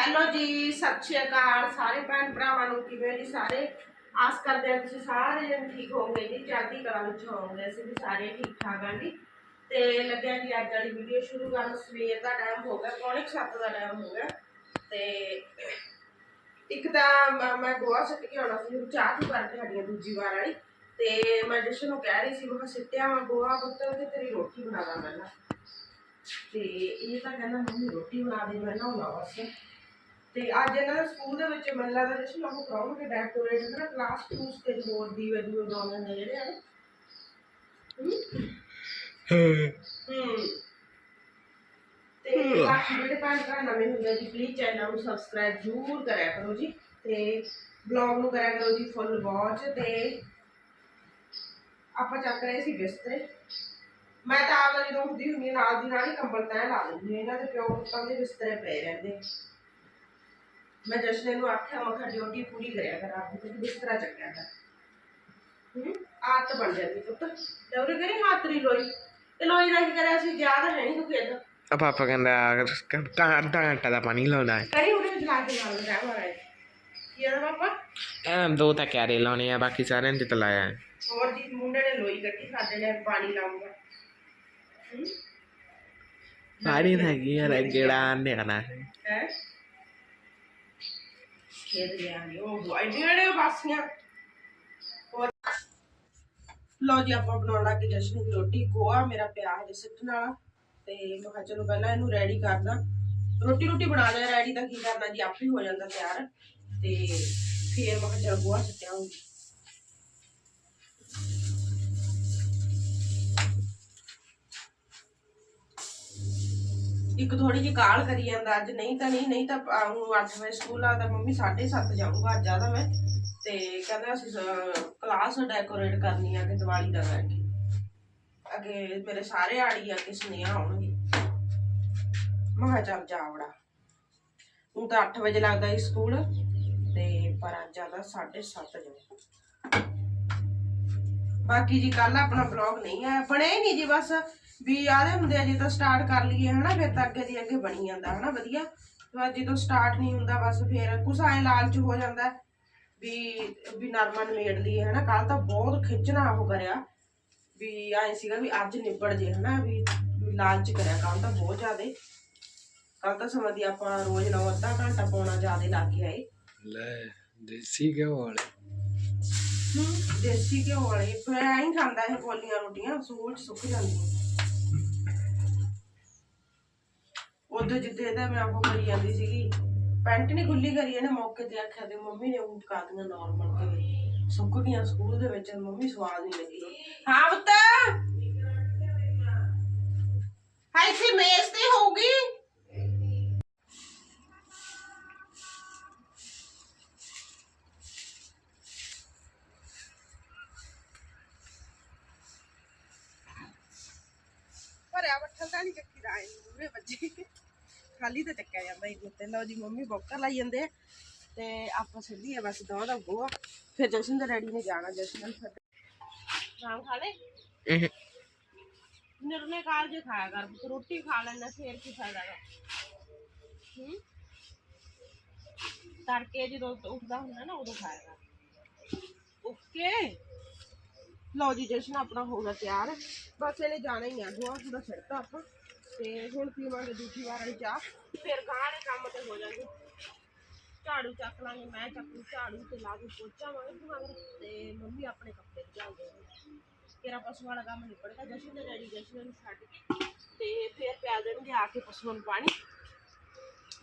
Hello ਜੀ, ਸਤਿ ਸ਼੍ਰੀ ਅਕਾਲ। ਸਾਰੇ ਭੈਣ ਭਰਾਵਾਂ ਨੂੰ ਕਿਵੇਂ ਜੀ ਸਾਰੇ? ਆਸ ਕਰਦੇ ਹਾਂ ਤੁਸੀਂ ਸਾਰੇ ਜਣ ਠੀਕ ਹੋਵੋਗੇ ਜੀ ਚੜ੍ਹਦੀ ਕਲਾ ਵਿੱਚ ਹੋਵੋਗੇ ਅਸੀਂ ਵੀ ਸਾਰੇ ਠੀਕ ਠਾਕ ਹਾਂ ਜੀ। ਤੇ ਲੱਗਿਆ ਜੀ ਅੱਜ ਵਾਲੀ ਵੀਡੀਓ ਸ਼ੁਰੂ ਕਰਨ, ਸਵੇਰ ਦਾ ਟਾਈਮ ਹੋ ਗਿਆ, ਪੌਣੇ 7 ਦਾ ਟਾਈਮ ਹੋ ਗਿਆ। ਤੇ ਇੱਕ ਤਾਂ ਮੈਂ ਗੋਆ ਸੁੱਟ ਕੇ ਆਉਣਾ ਸੀ, ਹੁਣ ਚਾਹ ਤੂੰ ਕਰਕੇ ਹਟੀਆਂ ਦੂਜੀ ਵਾਰ ਵਾਲੀ। ਤੇ ਮੈਂ ਜਸ਼ਨ ਨੂੰ ਕਹਿ ਰਹੀ ਸੀ, ਮੈਂ ਸਿੱਟਿਆ ਮੈਂ ਗੋਆ ਪੁੱਤਰ ਤੇ ਤੇਰੀ ਰੋਟੀ ਬਣਾ ਦਾਂ ਪਹਿਲਾਂ। ਤੇ ਇਹ ਤਾਂ ਕਹਿੰਦਾ, ਮੰਮੀ ਰੋਟੀ ਬਣਾ ਦੇ, ਮੈਂ ਨਹਾਉਣਾ ਬਸ ਤੇ ਅੱਜ ਇਹਨਾਂ ਦੇ ਸਕੂਲ ਦੇ ਵਿੱਚ ਮੈਨੂੰ ਲੱਗਦਾ ਜਸ਼ਨ ਉਹ ਕਰਾਉਣਗੇ ਡੈਕੋਰੇਟ ਨਾ ਕਲਾਸ ਕਲੂਸ ਤੇ ਹੋਰ ਦੀਵੇ ਦੂਵੇ ਬਣਾਉਣੇ ਨੇ ਜਿਹੜੇ ਹਨ ਹੂੰ? ਤੇ ਬਾਕੀ ਜਿਹੜੇ ਭੈਣ ਭਰਾ ਨਵੇਂ ਹੁੰਦੇ ਆ ਜੀ ਪਲੀਜ਼ ਚੈਨਲ ਨੂੰ ਸਬਸਕ੍ਰਾਈਬ ਜ਼ਰੂਰ ਕਰਿਆ ਕਰੋ ਜੀ। ਤੇ ਬਲੌਗ ਨੂੰ ਕਰਿਆ ਕਰੋ ਜੀ ਫੁੱਲ ਵਾਚ ਤੇ ਆਪਾਂ ਚੱਕ ਰਹੇ ਸੀ ਬਿਸਤਰੇ। ਮੈਂ ਤਾਂ ਆਪ ਜਦੋਂ ਉੱਠਦੀ ਹੁੰਦੀ ਹਾਂ, ਨਾਲ ਦੀ ਨਾਲ ਹੀ ਕੰਬਲ ਤੈਅ ਲਾ ਦਿੰਦੀ ਹਾਂ। ਇਹਨਾਂ ਦੇ ਪਿਓ ਪੁੱਤਾਂ ਦੇ ਬਿਸਤਰੇ ਪਏ ਰਹਿੰਦੇ। ਆ। ਮੈਂ ਜਸ਼ਨ ਨੂੰ ਆਖਿਆ ਮੈਂ ਕਿਹਾ ਡਿਊਟੀ ਪੂਰੀ ਕਰਿਆ ਕਰ ਆਪ ਦੀ ਬਿਸਤਰਾ ਚੱਕਿਆ ਕਰ। ਹੂੰ ਆਦਤ ਬਣ ਜਾਂਦੀ ਪੁੱਤ। ਤੇ ਉਹਨੇ ਕਰੀ ਹੱਥ ਨਹੀਂ ਲੋਈ। ਤੇ ਲੋਈ ਦਾ ਕੀ ਕਰਿਆ ਸੀ ਯਾਦ ਹੈ ਨਹੀਂ ਤੂੰ ਕਿਹਦਾ ਆ ਪਾਪਾ ਕਹਿੰਦਾ ਘੰਟਾ ਅੱਧਾ ਘੰਟਾ ਦਾ ਪਾਣੀ ਲਾਉਣਾ ਹੈ। ਕਰੀ ਉਹਦੇ ਵਿੱਚ ਲਾ ਕੇ ਨਾਲ ਲਗਾ ਮਾਰਾ ਕੀ ਆਦਾ ਪਾਪਾ? ਐ ਦੋ ਤਾਂ ਕੈਰੇ ਲਾਉਣੇ ਆ ਬਾਕੀ ਸਾਰਿਆਂ ਨੇ ਤਾਂ ਲਾਇਆ ਹੈ। ਹੋਰ ਜੀ ਮੁੰਡੇ ਨੇ ਲੋਈ ਕੱਢੀ ਸਾਡੇ ਨੇ ਪਾਣੀ ਲਾਉਂਗਾ ਹੂੰ। ਸਾਰੀ ਤਾਂ ਹੈਗੀ ਯਾਰ ਜਿਹੜਾ ਨਿਆਣਾ ਹੈ ਹੈ? ਖੇਡ ਗਿਆ ਉਹ ਵਾਈਟ ਜਿਹੜੇ ਬਾਸੀਆਂ ਲੋ ਜੀ, ਆਪਾਂ ਬਣਾਉਣ ਲੱਗੇ ਜਸ਼ਨ ਦੀ ਰੋਟੀ। ਗੋਆ ਮੇਰਾ ਪਿਆ ਹੈ ਸਿੱਟਣ ਵਾਲਾ। ਤੇ ਮੈਂ ਕਿਹਾ ਚਲੋ ਪਹਿਲਾਂ ਇਹਨੂੰ ਰੈਡੀ ਕਰਦਾ। ਰੋਟੀ ਰੋਟੀ ਬਣਾ ਲਿਆ ਰੈਡੀ ਤਾਂ ਕੀ ਕਰਨਾ ਜੀ, ਆਪੇ ਹੋ ਜਾਂਦਾ ਤਿਆਰ। ਤੇ ਫੇਰ ਮੈਂ ਕਿਹਾ ਚਲ ਗੋਆ ਸਿੱਟਿਆਉਂਗੀ ਇੱਕ ਥੋੜੀ ਜਿਹੀ ਕਾਲ ਕਰੀ ਜਾਂਦਾ ਅੱਜ। ਨਹੀਂ ਤਾਂ ਨਹੀਂ ਨਹੀਂ ਤਾਂ ਆ, 8 ਵਜੇ ਸਕੂਲ ਆ ਮੰਮੀ 7:30 ਜਾਊਂਗਾ ਅੱਜ ਆਦਾ ਮੈਂ। ਤੇ ਕਹਿੰਦਾ ਅਸੀਂ ਕਲਾਸ ਡੈਕੋਰੇਟ ਕਰਨੀ ਆ ਕਿ ਦੀਵਾਲੀ ਦਾ ਕਰਕੇ ਅੱਗੇ ਮੇਰੇ ਸਾਰੇ ਆੜੀ ਆ ਕਿ ਸੁਨੇਹਾ ਆਉਣਗੇ। ਮੈਂ ਚੱਲ ਜਾਵੜਾ ਹੁਣ ਤਾਂ 8 ਵਜੇ ਲੱਗਦਾ ਸੀ ਸਕੂਲ ਤੇ ਪਰ ਅੱਜ ਆਦਾ 7:30 ਜਾਊ। ਬਾਕੀ ਜੀ ਕੱਲ ਆਪਣਾ ਬਲੌਗ ਨਹੀਂ ਆਇਆ। ਬਣਿਆ ਹੀ ਨਹੀਂ ਜੀ ਬਸ। ਵੀ ਆਦੇ ਹੁੰਦੇ ਆ ਜਦੋਂ ਸਟਾਰਟ ਕਰ ਲਈਏ ਹਨਾ ਫਿਰ ਤਾਂ ਅੱਗੇ ਦੀ ਅੱਗੇ ਬਣੀ ਜਾਂਦਾ ਹਨਾ ਵਧੀਆ। ਪਰ ਜਦੋਂ ਸਟਾਰਟ ਨਹੀਂ ਹੁੰਦਾ ਬਸ ਫਿਰ ਕੁਛ ਐ ਲਾਲਚ ਹੋ ਜਾਂਦਾ ਹੈ ਵੀ ਵੀ ਨਰਮਾ ਨਿਬੇੜ ਲਈਏ ਹਨਾ। ਕੱਲ ਤਾਂ ਬਹੁਤ ਖਿੱਚਣਾ ਉਹ ਕਰਿਆ ਵੀ ਐ ਸੀਗਾ ਵੀ ਅੱਜ ਨਿਬੜ ਜੇ ਹਨਾ ਵੀ ਲਾਲਚ ਕਰਿਆ। ਕੱਲ ਤਾਂ ਬਹੁਤ ਜ਼ਿਆਦੇ। ਕੱਲ ਤਾਂ ਸਮਾਂ ਦੀ ਆਪਾਂ ਰੋਜ਼ ਨਾ ਅੱਧਾ ਘੰਟਾ ਪੌਣਾ ਜ਼ਿਆਦੇ ਲੱਗ ਕੇ ਆਏ ਲੈ ਦੇਸੀ ਘਿਓ ਵਾਲੇ। ਹਮ, ਦੇਸੀ ਘਿਓ ਵਾਲੇ। ਫਿਰ ਐਂ ਹੀ ਖਾਂਦਾ ਇਹ ਕੋਲੀਆਂ ਰੋਟੀਆਂ ਸੂਲ ਚ ਸੁੱਕ ਜਾਂਦੀਆਂ। ਉਦੋਂ ਜਿੱਦੇ ਇਹਦਾ ਮੈਂ ਆਪੋ ਕਰੀ ਜਾਂਦੀ ਸੀਗੀ, ਪੈਂਟ ਨਹੀਂ ਖੁੱਲੀ ਕਰੀ ਇਹਨੇ ਮੌਕੇ ਤੇ ਆਖਿਆ ਤੇ ਮੰਮੀ ਨੇ ਉਹ ਕਾਦੀਆਂ ਨਾਰਮਲ ਤੇ ਸੁੱਕ ਗਈਆਂ ਸਕੂਲ ਦੇ ਵਿੱਚ, ਮੰਮੀ ਸਵਾਦ ਨਹੀਂ ਲੱਗੀ। ਹਾਂ ਪੁੱਤ। ਹਾਂ, ਇੱਥੇ ਮੇਜ਼ ਤੇ ਹੋਊਗੀ। ਭਰਿਆ ਬੱਠਲ ਤਾਂ ਨਹੀਂ ਚੱਕੀ ਦਾ ਮੂਰੇ ਵੱਜੇ। ਖਾਲੀ ਤਾਂ ਚੱਕਿਆ ਜਾਂਦਾ ਇਹ ਤੇ ਲਓ ਜੀ ਮੰਮੀ ਬੋਕਰ ਲਾਈ ਜਾਂਦੇ ਤੇ ਆਪਾਂ ਸਿੱਧੀ ਆ ਬਸ ਦੋ ਦਾ ਗੋਆ ਫਿਰ ਜਸ਼ਨ ਦੇ ਰੈਡੀ ਨੇ ਜਾਣਾ ਜਸ਼ਨ ਫਿਰ ਖਾ ਲੈ ਇਹ ਨਿਰਨੇ ਕਾਲ ਜੇ ਖਾਇਆ ਕਰ ਰੋਟੀ ਖਾ ਲੈਣਾ ਫੇਰ ਕੀ ਫਾਇਦਾ ਹੈ ਹੂੰ? ਤੜਕੇ ਜਦੋਂ ਉੱਠਦਾ ਹੁੰਦਾ ਨਾ ਉਦੋਂ ਖਾਇਆ ਕਰ। ਓਕੇ? ਲਓ ਜੀ ਜਸ਼ਨ ਆਪਣਾ ਹੋ ਗਿਆ ਤਿਆਰ। ਬਸ ਇਹਨੇ ਜਾਣਾ ਹੀ ਆ ਗੋਆ ਪੂਰਾ ਛੱਡਤਾ ਆਪਾਂ। ਤੇ ਹੁਣ ਪੀਵਾਂਗੇ ਦੂਜੀ ਵਾਰ ਵਾਲੀ ਚਾਹ, ਫਿਰ ਗਾਂ ਦੇ ਕੰਮ ਤੇ ਹੋ ਜਾਣਗੇ। ਝਾੜੂ ਚੱਕ ਲਾਂਗੇ, ਮੈਂ ਚੱਕੂ ਝਾੜੂ ਤੇ ਲਾ ਕੇ ਪੋਚਾ ਮਾਰੇ ਤੇ ਮੰਮੀ ਆਪਣੇ ਕੱਪੜੇ ਝਾੜ ਤੇਰਾ ਪਸ਼ੂ ਵਾਲਾ ਕੰਮ ਨਿਬੜਦਾ, ਜਸ਼ਨ ਦੇ ਰੈਡੀ ਜਸ਼ਨ ਨੂੰ ਛੱਡ ਕੇ ਤੇ ਫਿਰ ਪਿਆ ਦੇਣਗੇ, ਆ ਕੇ ਪਸ਼ੂਆਂ ਨੂੰ ਪਾਣੀ।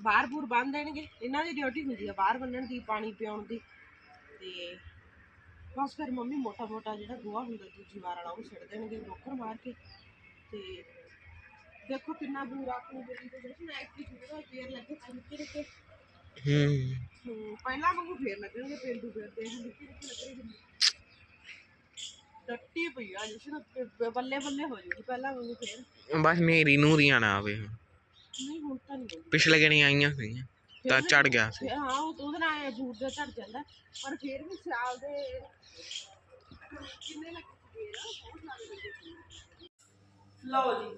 ਬਾਹਰ ਬੂਰ ਬੰਨ ਦੇਣਗੇ, ਇਹਨਾਂ ਦੀ ਡਿਊਟੀ ਹੁੰਦੀ ਆ ਬਾਹਰ ਬੰਨਣ ਦੀ, ਪਾਣੀ ਪਿਆਉਣ ਦੀ। ਤੇ ਬਸ ਫਿਰ ਮੰਮੀ ਮੋਟਾ ਮੋਟਾ ਜਿਹੜਾ ਗੋਹਾ ਹੁੰਦਾ ਦੂਜੀ ਵਾਰ ਵਾਲਾ ਉਹ ਛੱਡ ਦੇਣਗੇ, ਨੌਕਰ ਮਾਰ ਕੇ। ਤੇ ਦੇਖੋ ਕਿੰਨਾ ਬੂਰ ਆਪਣੀ ਬੇਟੀ ਤੇ ਜਸ਼ਨ ਐਕਟੀ ਛੁੱਟਦਾ ਫੇਰ ਲੱਗੇ ਨਿੱਕੇ ਨਿੱਕੇ। ਹੂੰ। ਹਮ, ਪਹਿਲਾਂ ਵਾਂਗੂ ਫੇਰ ਲੱਗਣਗੇ ਪੇਂਡੂ ਫੇਰ ਤੇ ਇਹ ਨਿੱਕੀ ਨਿੱਕੀ ਲੱਗਣੀ ਟੱਟੀ ਪਈ ਆ ਜਸ਼ਨ ਬ- ਬੱਲੇ ਬੱਲੇ ਹੋ ਜੂਗੀ ਪਹਿਲਾਂ ਵਾਂਗੂ ਫੇਰ। ਬਸ ਨੇਰੀ ਨੂਰੀਆਂ ਨਾ ਆਵੇ ਨਹੀਂ ਹੁਣ ਤਾਂ ਨਹੀਂ ਹੋਊਗੀ। ਪਿਛਲੇ ਗਣੀ ਆਈਆਂ ਸੀਗੀਆਂ ਤਾਂ ਚੜ ਗਿਆ ਸੀ। ਫਿਰ ਹਾਂ ਉਹ ਉਹਦੇ ਨਾਲ ਬੂਟ ਦਾ ਝੜ ਜਾਂਦਾ ਪਰ ਫਿਰ ਵੀ ਸਿਆਲ ਦੇ ਕਿੰਨੇ ਲੱਗੇ ਬਹੁਤ ਸੀ। ਲਓ ਜੀ।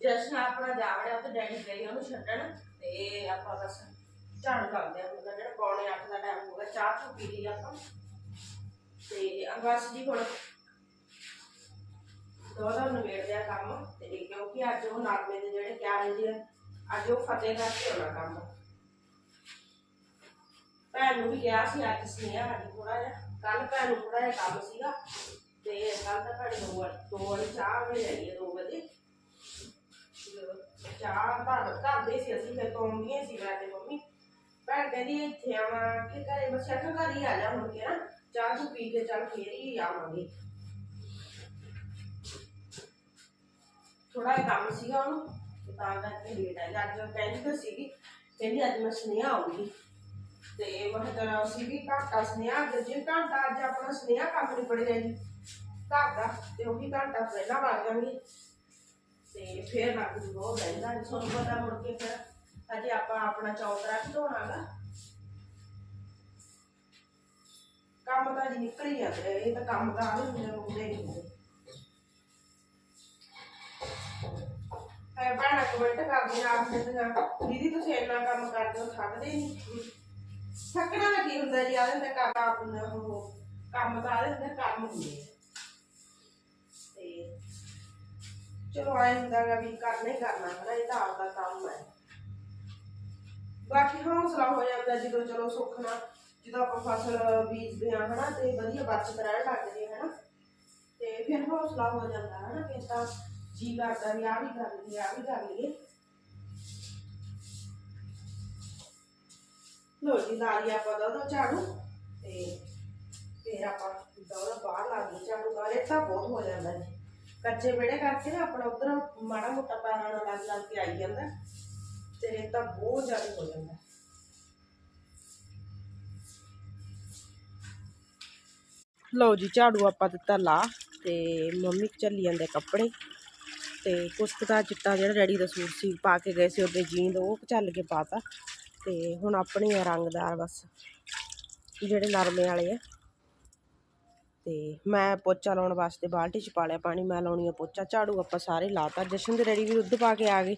ਜਸ਼ਨ ਆਪਣਾ ਜਾ ਵੜਿਆ ਤੇ ਡੈਡੀ ਗਏ, ਉਹਨੂੰ ਛੱਡਣ ਤੇ ਆਪਾਂ ਬਸ ਝਾੜੂ ਕਰਦੇ ਆ ਮਤਲਬ ਜਿਹੜਾ ਪੌਣੇ 8 ਦਾ ਟਾਈਮ ਹੋ ਗਿਆ, ਚਾਹ ਚੁ ਪੀ ਲਈ ਆਪਾਂ। ਤੇ ਅਗਾਸ ਜੀ ਹੁਣ ਦੋਦਾ ਨਵੇੜਦੇ ਆ ਕੰਮ, ਤੇ ਕਿਉਂਕਿ ਅੱਜ ਉਹ ਨਾਗਮੇ ਦੇ ਜਿਹੜੇ ਕਿਆਰੇ ਜੀ ਅੱਜ ਉਹ ਫਤਿਹ ਕਰਕੇ ਹੋਣਾ ਕੰਮ। ਭੈਣ ਨੂੰ ਵੀ ਕਿਹਾ ਸੀ ਅੱਜ ਸੁਨੇਹਾ ਅੱਜ ਥੋੜਾ ਜਿਹਾ ਕੱਲ ਭੈਣ ਨੂੰ ਥੋੜਾ ਜਿਹਾ ਕੰਮ ਸੀਗਾ, ਤੇ ਕੱਲ ਤਾਂ ਭੈਣ ਦੋ ਵਾਰ, ਦੋ ਵਾਰੀ ਚਾਹ ਵੀ ਲਈ ਹੈ 2 ਵਜੇ ਚਾਹ ਤਾਂ ਕਰਦੇ ਸੀ ਅਸੀਂ ਫਿਰ ਤੋਂ ਆਉਂਦੀਆਂ ਸੀ ਮੈਂ ਤੇ ਮੰਮੀ। ਭੈਣ ਕਹਿੰਦੀ ਇੱਥੇ ਆਵਾਂ, ਕਿ ਘਰੇ ਬਸ ਆਖਾ ਘਰ ਹੀ ਆ ਜਾ ਹੁਣ ਕੇ ਨਾ। ਚਾਹ ਤੂੰ ਪੀ ਕੇ ਚੱਲ ਫੇਰ ਹੀ ਆਵਾਂਗੇ। ਥੋੜਾ ਕੰਮ ਸੀਗਾ ਉਹਨੂੰ, ਤੇ ਤਾਂ ਕਰਕੇ ਲੇਟ ਆਈ। ਅੱਜ ਕਹਿੰਦੀ ਤਾਂ ਸੀਗੀ, ਕਹਿੰਦੀ ਅੱਜ ਮੈਂ ਸੁਨੇਹਾ ਆਉਂਗੀ ਤੇ ਮੈਂ ਕਿਹਾ ਚਲੋ ਅਸੀਂ ਸੁਨੇਹਾ, ਅੱਜ ਜੇ ਘੰਟਾ, ਅੱਜ ਆਪਣਾ ਸੁਨੇਹਾ ਕੰਮ ਨਹੀਂ ਪੜ ਗਿਆ ਘਰ ਦਾ, ਤੇ ਉਹ ਵੀ ਘੰਟਾ ਪਹਿਲਾਂ ਵਗ ਜਾਣਗੇ। ਤੇ ਫੇਰ ਲੱਗ ਜੂ ਬਹੁਤ ਰਹਿੰਦਾ ਨੀ। ਤੁਹਾਨੂੰ ਪਤਾ ਮੁੜ ਕੇ ਫਿਰ ਅਜੇ ਆਪਾਂ ਆਪਣਾ ਚੌਤਰਾ ਵੀ ਧੋਣਾਗਾ ਕੰਮ ਤਾਂ ਜੀ ਨਿਕਲ ਹੀ ਜਾਂਦੇ ਇਹ ਤਾਂ ਕੰਮ ਤਾਂ ਆਲੇ ਹੁੰਦੇ ਹੁੰਦੇ ਨਹੀਂ ਹੈ ਭੈਣਾਂ ਕਮੈਂਟ ਕਰਦੀਆਂ ਆਪ ਕਹਿੰਦੀਆਂ ਦੀਦੀ ਤੁਸੀਂ ਇੰਨਾ ਕੰਮ ਕਰਦੇ ਹੋ, ਥੱਕਦੇ ਨਹੀਂ ਥੱਕਣਾ ਦਾ ਕੀ ਹੁੰਦਾ ਜੀ ਆਲੇ ਹੁੰਦੇ ਕੰਮ ਆਪ ਉਹ ਕੰਮ ਤਾਂ ਆਲੇ ਹੁੰਦੇ ਕੰਮ ਹੁੰਦੇ ਆ। ਚਲੋ ਆਏ ਹੁੰਦਾ ਗਾ ਵੀ ਕਰਨਾ ਹੀ ਕਰਨਾ ਹੈ ਇਹ ਤਾਂ ਆਪਦਾ ਕੰਮ ਹੈ। ਬਾਕੀ ਹੌਸਲਾ ਹੋ ਜਾਂਦਾ ਜਦੋਂ ਚਲੋ ਸੁੱਖ ਨਾਲ, ਜਦੋਂ ਆਪਾਂ ਫਸਲ ਬੀਜਦੇ ਆ ਹਨਾ, ਤੇ ਵਧੀਆ ਬਚਤ ਰਹਿਣ ਲੱਗਦੀ ਹੈ ਹਨਾ, ਤੇ ਫਿਰ ਹੌਸਲਾ ਹੋ ਜਾਂਦਾ ਹਨਾ, ਫਿਰ ਤਾਂ ਜੀ ਕਰਦਾ ਵੀ ਆ ਵੀ ਕਰ ਲਈਏ ਆ ਵੀ ਕਰ ਲਈਏ। ਲੋ ਜੀ, ਲਾ ਲਿਆ ਆਪਾਂ ਦਾ ਝਾੜੂ, ਤੇ ਫਿਰ ਆਪਾਂ ਦੌੜਾ ਬਾਹਰ ਲਾ ਦਈਏ ਝਾੜੂ ਬਾਹਰ ਤਾਂ ਬਹੁਤ ਹੋ ਜਾਂਦਾ ਜੀ। ਕੱਚੇ ਵਿਹੜੇ ਕਰਕੇ ਨਾ ਆਪਣਾ ਉਧਰ ਮਾੜਾ ਮੋਟਾ ਪੈਰਾਂ ਨਾਲ ਲੱਗ ਲੱਗ ਕੇ ਆਈ ਜਾਂਦਾ। ਤੇ ਰੇਤਾ ਬਹੁਤ ਜ਼ਿਆਦਾ ਹੋ ਜਾਂਦਾ। ਲਓ ਜੀ, ਝਾੜੂ ਆਪਾਂ ਦਿੱਤਾ ਲਾ ਤੇ ਮੰਮੀ ਚੱਲੀ ਜਾਂਦੇ ਕੱਪੜੇ। ਤੇ ਕੁਸ਼ਕ ਦਾ ਚਿੱਟਾ ਜਿਹੜਾ ਡੈਡੀ ਦਾ ਸੂਟ ਸੀ, ਪਾ ਕੇ ਗਏ ਸੀ ਉਹਦੇ ਜੀਂਦ ਉਹ ਚੱਲ ਕੇ ਪਾਤਾ ਤੇ ਹੁਣ ਆਪਣੇ ਆ ਰੰਗਦਾਰ ਬਸ, ਜਿਹੜੇ ਨਰਮੇ ਵਾਲੇ ਆ। ਅਤੇ ਮੈਂ ਪੋਚਾ ਲਾਉਣ ਵਾਸਤੇ ਬਾਲਟੀ ਚ ਪਾ ਲਿਆ, ਪਾਣੀ ਮੈਂ ਲਾਉਣੀ ਆ ਪੋਚਾ, ਝਾੜੂ ਆਪਾਂ ਸਾਰੇ ਲਾਤਾ ਜਸ਼ਨ ਦੇ ਡੈਡੀ ਵੀ ਦੁੱਧ ਪਾ ਕੇ ਆ ਗਏ,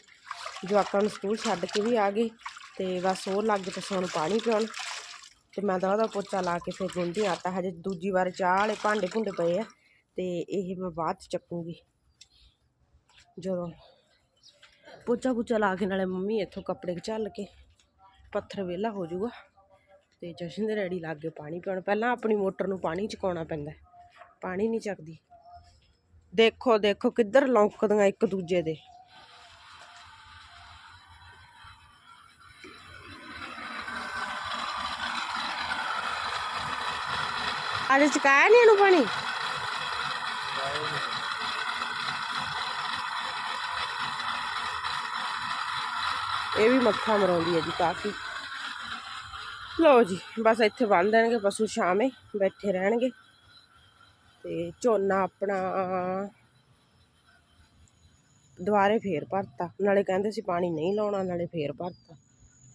ਜਵਾਕਾਂ ਨੂੰ ਸਕੂਲ ਛੱਡ ਕੇ ਵੀ ਆ ਗਏ ਅਤੇ ਬਸ ਉਹ ਲੱਗ ਗਏ ਪਸਾਉਣ ਪਾਣੀ ਪਿਉਣ ਅਤੇ ਮੈਂ ਤਾਂ ਉਹਦਾ ਪੋਚਾ ਲਾ ਕੇ ਫਿਰ ਗੁੰਦੀ ਆਟਾ ਹਜੇ ਦੂਜੀ ਵਾਰ ਚਾਹ ਵਾਲੇ ਭਾਂਡੇ ਭੁੰਡੇ ਪਏ ਆ ਅਤੇ ਇਹ ਮੈਂ ਬਾਅਦ ਚ ਚੱਕੂੰਗੀ। ਜਦੋਂ ਪੋਚਾ ਪੁਚਾ ਲਾ ਕੇ ਨਾਲੇ ਮੰਮੀ ਇੱਥੋਂ ਕੱਪੜੇ ਝੱਲ ਕੇ ਪੱਥਰ ਵਿਹਲਾ ਹੋ ਜਾਊਗਾ। ਤੇ ਜਸ਼ਨ ਦੇ ਰੈਡੀ ਲੱਗ ਗਏ ਪਾਣੀ ਪਿਉਣ। ਪਹਿਲਾਂ ਆਪਣੀ ਮੋਟਰ ਨੂੰ ਪਾਣੀ ਚਕਾਉਣਾ ਪੈਂਦਾ ਪਾਣੀ ਨਹੀਂ ਚੱਕਦੀ। ਦੇਖੋ ਦੇਖੋ ਕਿੱਧਰ ਲੌਂਕਦੀਆਂ ਇੱਕ ਦੂਜੇ ਦੇ। ਅੱਜ ਚਕਾਇਆ ਨਹੀਂ ਇਹਨੂੰ ਪਾਣੀ? ਇਹ ਵੀ ਮੱਥਾ ਮਰਾਉਂਦੀ ਹੈ ਜੀ ਕਾਫੀ। ਲਓ ਜੀ, ਬਸ ਇੱਥੇ ਬੰਨ ਦੇਣਗੇ, ਪਸ਼ੂ ਸ਼ਾਮੇ ਬੈਠੇ ਰਹਿਣਗੇ। ਤੇ ਝੋਨਾ ਆਪਣਾ ਦੁਬਾਰੇ ਫੇਰ ਭਰਤਾ। ਨਾਲੇ ਕਹਿੰਦੇ ਸੀ ਪਾਣੀ ਨਹੀਂ ਲਾਉਣਾ, ਨਾਲੇ ਫੇਰ ਭਰਤਾ।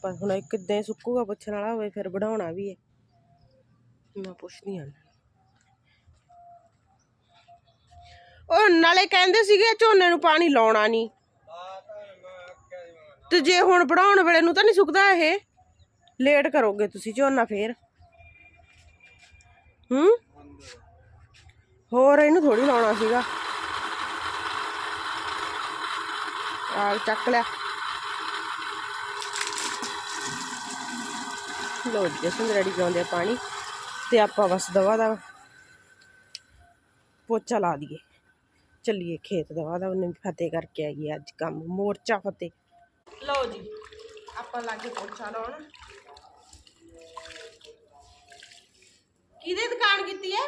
ਪਰ ਹੁਣ ਇਹ ਕਿੱਦਾਂ ਸੁੱਕੂਗਾ, ਪੁੱਛਣ ਵਾਲਾ ਹੋਵੇ, ਫਿਰ ਵਢਾਉਣਾ ਵੀ ਹੈ। ਮੈਂ ਪੁੱਛਦੀ ਹਾਂ। ਉਹ ਨਾਲੇ ਕਹਿੰਦੇ ਸੀਗੇ ਝੋਨੇ ਨੂੰ ਪਾਣੀ ਲਾਉਣਾ ਨਹੀਂ। ਤੇ ਜੇ ਹੁਣ ਵਢਾਉਣ ਵੇਲੇ ਨੂੰ ਤਾਂ ਨਹੀਂ ਸੁੱਕਦਾ ਇਹ। ਲੇਟ ਕਰੋਗੇ ਤੁਸੀਂ ਝੋਨਾ ਫੇਰ? ਹੂੰ? ਹੋਰ ਇਹਨੂੰ ਥੋੜੀ ਲਾਉਣਾ ਸੀਗਾ। ਆ ਚੱਕ ਲਿਆ। ਲੋ ਜੀ ਜਸਨ ਰੈਡੀ ਆ ਪਾਣੀ ਤੇ ਆਪਾਂ ਬਸ ਦਵਾ ਦਾ ਪੋਚਾ ਲਾ ਦਈਏ। ਚੱਲੀਏ ਖੇਤ ਦਵਾ ਦਾ, ਉਹਨੇ ਫਤਿਹ ਕਰਕੇ ਆਈਏ ਅੱਜ ਕੰਮ, ਮੋਰਚਾ ਫਤਿਹ। ਲਓ ਜੀ, ਆਪਾਂ ਲਾਗੇ ਪੋਚਾ ਲਾਉਣ। ਕਿਹਦੇ ਦੁਕਾਨ ਕੀਤੀ ਹੈ?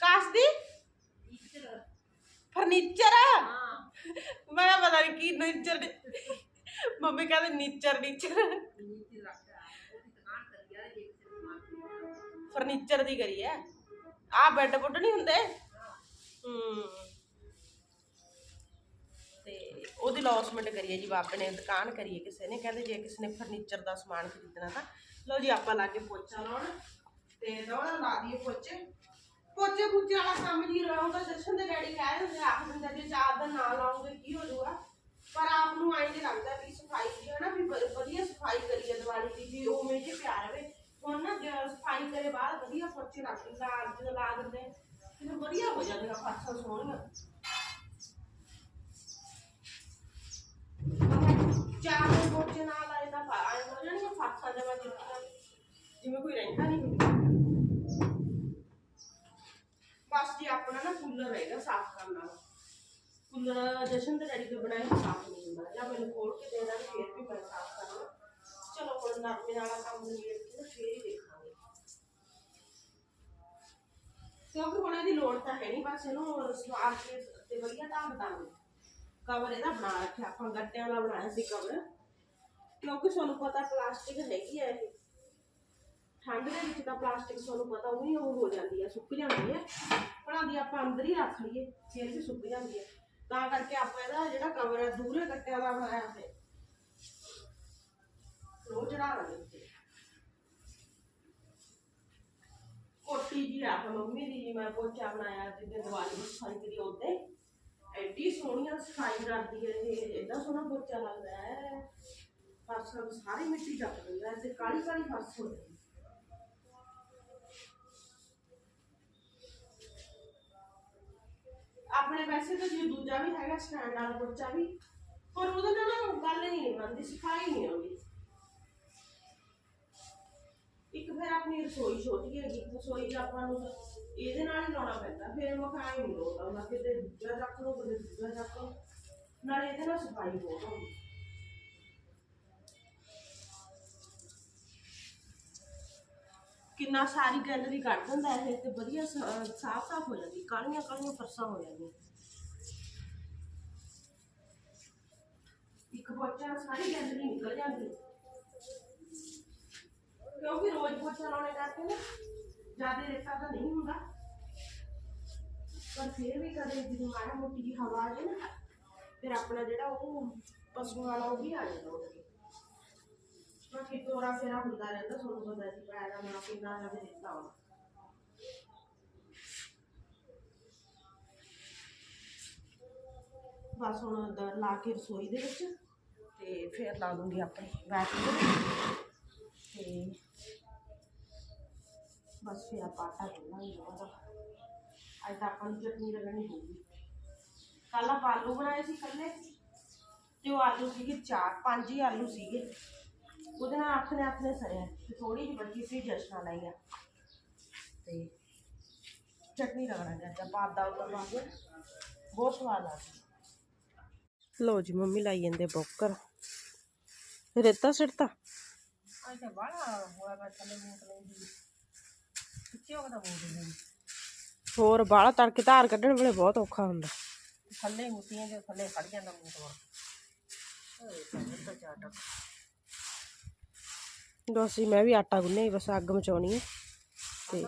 ਕਾਸ ਦੀ ਫਰਨੀਚਰ। ਮੈਂ ਕਿਹਾ ਪਤਾ ਨਹੀਂ ਕੀ ਨੀਚਰ ਮੰਮੀ ਕਹਿੰਦੇ ਨੀਚਰ ਨੀਚਰ। ਫਰਨੀਚਰ ਦੀ ਕਰੀ ਹੈ। ਆ ਬੈੱਡ ਬੁੱਡ ਨਹੀਂ ਹੁੰਦੇ? ਹੂੰ। ਤੇ ਉਹਦੀ ਲੌਸਮੈਂਟ ਕਰੀਏ ਜੀ ਬਾਬੇ ਨੇ ਦੁਕਾਨ ਕਰੀਏ ਕਿਸੇ ਨੇ, ਕਹਿੰਦੇ ਜੇ ਕਿਸੇ ਨੇ ਫਰਨੀਚਰ ਦਾ ਸਮਾਨ ਖਰੀਦਣਾ ਤਾਂ ਲਓ ਜੀ, ਆਪਾਂ ਲਾ ਕੇ ਪੋਚਾ ਲਾਉਣ। ਤੇ ਦੋੜਾ ਲਾ ਦਈਏ ਪੋਚੇ। ਪੋਚੇ ਪੁੱਚੇ ਵਾਲਾ ਕੰਮ ਜੀ ਰਹੂਗਾ ਜਸ਼ਨ ਦੇ ਡੈਡੀ ਕਹਿ ਦਿੰਦੇ ਆਖ ਦਿੰਦੇ ਜੇ ਚਾਰ ਦਾ ਨਾ ਲਾਉਂਗੇ, ਕੀ ਹੋ ਜਾਊਗਾ? ਪਰ ਆਪ ਨੂੰ ਐਂ ਜੇ ਲੱਗਦਾ ਵੀ ਸਫ਼ਾਈ ਦੀ ਹੈ ਨਾ, ਵੀ ਬ- ਇੰਨੇ ਚ ਪਿਆ ਰਵੇ ਹੁਣ ਨਾ ਜੇ, ਸਫ਼ਾਈ ਕਰੇ ਬਾਅਦ ਵਧੀਆ ਪੋਚੇ ਰੱਖ ਲਾ ਜਦੋਂ ਲਾ ਦਿੰਦੇ। ਫਿਰ ਵਧੀਆ ਹੋ ਜਾਂਦੀਆਂ ਫਰਸ਼ਾਂ ਸੋਹਣੀਆਂ ਚਾਰ ਦਿਨ ਪੋਚੇ ਨਾਲ ਲਾਏ ਤਾਂ ਆਏ ਹੋ ਜਾਣਗੀਆਂ ਫਰਸ਼ਾਂ ਜਮਾ ਜਿੱਦਾਂ ਜਿਵੇਂ ਕੋਈ ਰਹਿੰਦਾ ਨਹੀਂ ਹੁੰਦਾ ਬਸ ਜੀ ਆਪਣਾ ਨਾ ਕੂਲਰ ਰਹੇਗਾ ਸਾਫ਼ ਕਰਨ ਵਾਲਾ। ਕੂਲਰ ਜਸ਼ਨ ਦੇ ਡੈਡੀ ਤੋਂ ਬਣਾਇਆ ਸਾਫ਼ ਨਹੀਂ ਹੁੰਦਾ। ਜਾਂ ਮੈਨੂੰ ਖੋਲ ਕੇ ਦੇ ਦੇਣ ਫਿਰ ਵੀ ਮੈਂ ਸਾਫ਼ ਕਰਾਂ ਚਲੋ ਹੁਣ ਨਰਮੇ ਵਾਲਾ ਕੰਮ ਨਿਬੇੜ ਕੇ ਫਿਰ ਹੀ ਦੇਖਾਂਗੇ। ਕਿਉਂਕਿ ਹੁਣ ਇਹਦੀ ਲੋੜ ਤਾਂ ਹੈ ਨਹੀਂ ਬਸ ਇਹਨੂੰ ਸਵਾਰ ਕੇ ਤੇ ਵਧੀਆ ਢੰਗ ਦਾਂਗੇ ਕਵਰ ਇਹਦਾ ਬਣਾ ਰੱਖਿਆ ਆਪਾਂ ਗੱਟਿਆਂ ਵਾਲਾ ਬਣਾਇਆ ਸੀ ਕਵਰ ਕਿਉਂਕਿ ਤੁਹਾਨੂੰ ਪਤਾ ਪਲਾਸਟਿਕ ਹੈਗੀ ਹੈ ਇਹ ਠੰਡ ਦੇ ਵਿੱਚ ਤਾਂ ਪਲਾਸਟਿਕ ਤੁਹਾਨੂੰ ਪਤਾ ਉਹ ਹੀ ਉਹ ਹੋ ਜਾਂਦੀ ਹੈ ਸੁੱਕ ਜਾਂਦੀ ਹੈ ਪਰ ਆਂਦੀ ਆਪਾਂ ਅੰਦਰ ਹੀ ਰੱਖ ਲਈਏ ਫਿਰ ਵੀ ਸੁੱਕ ਜਾਂਦੀ ਹੈ ਤਾਂ ਕਰਕੇ ਆਪਾਂ ਇਹਦਾ ਜਿਹੜਾ ਕਵਰ ਹੈ ਦੂਰੇ ਕੱਟਿਆ ਦਾ ਬਣਾਇਆ ਹੈ ਉਹ ਚੜਾ ਲਾਂਗੇ ਉੱਤੇ। ਕੋਟੀ ਜੀ ਆ ਮੰਮੀ ਦੀ ਜੀ ਮੈਂ ਪੋਚਾ ਬਣਾਇਆ ਤੇ ਦੀਵਾਲੀ ਨੂੰ ਸਫ਼ਾਈ ਕਰੀ ਉਹਦੇ ਐਡੀ ਸੋਹਣੀਆਂ ਸਫ਼ਾਈ ਕਰਦੀ ਹੈ ਇਹ ਏਡਾ ਸੋਹਣਾ ਪੋਚਾ ਲੱਗਦਾ ਹੈ। ਫਰਸ਼ ਨੂੰ ਸਾਰੀ ਮਿੱਟੀ ਚੱਕ ਦਿੰਦਾ ਹੈ ਤੇ ਕਾਲੀ ਕਾਲੀ ਫਰਸ਼ ਹੁੰਦੀ ਹੈ। ਆਪਣੇ ਵੈਸੇ ਤਾਂ ਜੇ ਦੂਜਾ ਵੀ ਹੈਗਾ ਸਟੈਂਡ ਵਾਲਾ ਪੋਚਾ ਵੀ, ਪਰ ਉਹਦੇ ਨਾਲ ਨਾ ਗੱਲ ਹੀ ਨਹੀਂ ਬਣਦੀ, ਸਫ਼ਾਈ ਨਹੀਂ ਆਉਂਦੀ ਇੱਕ ਫਿਰ ਆਪਣੀ ਰਸੋਈ ਛੋਟੀ ਹੈਗੀ, ਰਸੋਈ 'ਚ ਆਪਾਂ ਨੂੰ ਇਹਦੇ ਨਾਲ ਹੀ ਲਾਉਣਾ ਪੈਂਦਾ, ਫਿਰ ਮਖਾਈ ਨਹੀਂ ਲੋਟਾ ਹੁੰਦਾ ਕਿਤੇ ਦੂਜਾ ਚੱਕ ਲਓ ਕਿਤੇ ਦੂਜਾ ਚੱਕ ਲਓ। ਨਾਲੇ ਇਹਦੇ ਨਾਲ ਸਫ਼ਾਈ ਬਹੁਤ ਹੁੰਦੀ ਕਿੰਨਾ ਸਾਰੀ ਗੈਲਰੀ ਕੱਢ ਦਿੰਦਾ ਇਹ, ਤੇ ਵਧੀਆ ਸਾਫ਼ ਸਾਫ਼ ਹੋ ਜਾਂਦੀ ਕਾਲੀਆਂ ਕਾਲੀਆਂ ਫਰਸਾਂ ਹੋ ਜਾਂਦੀਆਂ। ਇੱਕ ਪੋਚਾ ਸਾਰੀ ਗੈਲਰੀ ਨਿਕਲ ਜਾਂਦੀ। ਕਿਉਂਕਿ ਰੋਜ਼ ਪੋਚਾ ਲਾਉਣੇ ਕਰਕੇ ਨਾ ਜ਼ਿਆਦਾ ਰੇਤਾ ਤਾਂ ਨਹੀਂ ਹੁੰਦਾ। ਪਰ ਫਿਰ ਵੀ ਕਦੇ ਜਦੋਂ ਮਾੜਾ ਮੋਟੀ ਜਿਹੀ ਹਵਾ ਆ ਜਾਏ ਨਾ, ਫਿਰ ਆਪਣਾ ਜਿਹੜਾ ਉਹ ਪਸ਼ੂ ਵਾਲਾ ਉਹ ਵੀ ਆ ਜਾਂਦਾ ਉੱਠ ਕੇ ਬਾਕੀ ਤੋਰਾ ਫੇਰਾ ਹੁੰਦਾ ਰਹਿੰਦਾ, ਤੁਹਾਨੂੰ ਪਤਾ ਜੀ ਪੈਰਾ ਮਾਂ ਕਿੰਨਾ ਜ਼ਿਆਦਾ ਰੇਤਾ ਆਉਂਦਾ ਬਸ ਹੁਣ ਅੰਦਰ ਲਾ ਕੇ ਰਸੋਈ ਦੇ ਵਿੱਚ ਤੇ ਫਿਰ ਲਾ ਦੂੰਗੀ ਆਪਣੀ ਬੈਟਰੀ ਤੇ ਬਸ ਫਿਰ ਆਪਾਂ ਆਟਾ ਗੁੰਨਾਂਗੇ ਉਹਦਾ ਅੱਜ ਤਾਂ ਆਪਾਂ ਨੂੰ ਚਟਨੀ ਲੱਗਣੀ ਹੋਊਗੀ ਕੱਲ ਆਪਾਂ ਆਲੂ ਬਣਾਏ ਸੀ ਕੱਲੇ ਤੇ ਉਹ ਆਲੂ ਸੀਗੇ ਚਾਰ, ਪੰਜ ਹੀ ਆਲੂ ਸੀਗੇ। ਉਹਦੇ ਨਾਲ ਆਥਨੇ ਆਥਨੇ ਸਰਿਆ ਤੇ ਥੋੜੀ ਜਿਹੀ ਬਚੀ ਸੀ ਜਸ਼ਨਾ ਲਈ ਆ ਤੇ ਚਟਨੀ ਰਗੜਾਂਗੇ ਅੱਜ ਆਪਾਂ ਆਦਾ ਉੱਪਰ ਬਹੁਤ ਸਵਾਦ ਆ ਲੋ ਜੀ, ਮੰਮੀ ਲਾਈ ਜਾਂਦੇ ਬੋਕਰ। ਰੇਤਾ ਸਿੱਟਤਾ ਅੱਛਾ ਬਾਹਲਾ ਹੋਇਆ ਮੈਂ ਥੱਲੇ ਮੂਤ ਲੈਂਦੀ ਬੋਲ ਹੋਰ ਬਾਹਲਾ ਤੜਕੇ ਧਾਰ ਕੱਢਣ ਵੇਲੇ ਬਹੁਤ ਔਖਾ ਹੁੰਦਾ। ਥੱਲੇ ਮੁੱਤੀਆਂ ਦੇ ਥੱਲੇ ਖੜ ਜਾਂਦਾ ਓਏ ਤਾਂ ਜੀ ਮੈਂ ਵੀ ਆਟਾ ਗੁੰਨਿਆ ਬਸ ਅੱਗ ਮਚਾਉਣੀ ਹੈ ਤੇ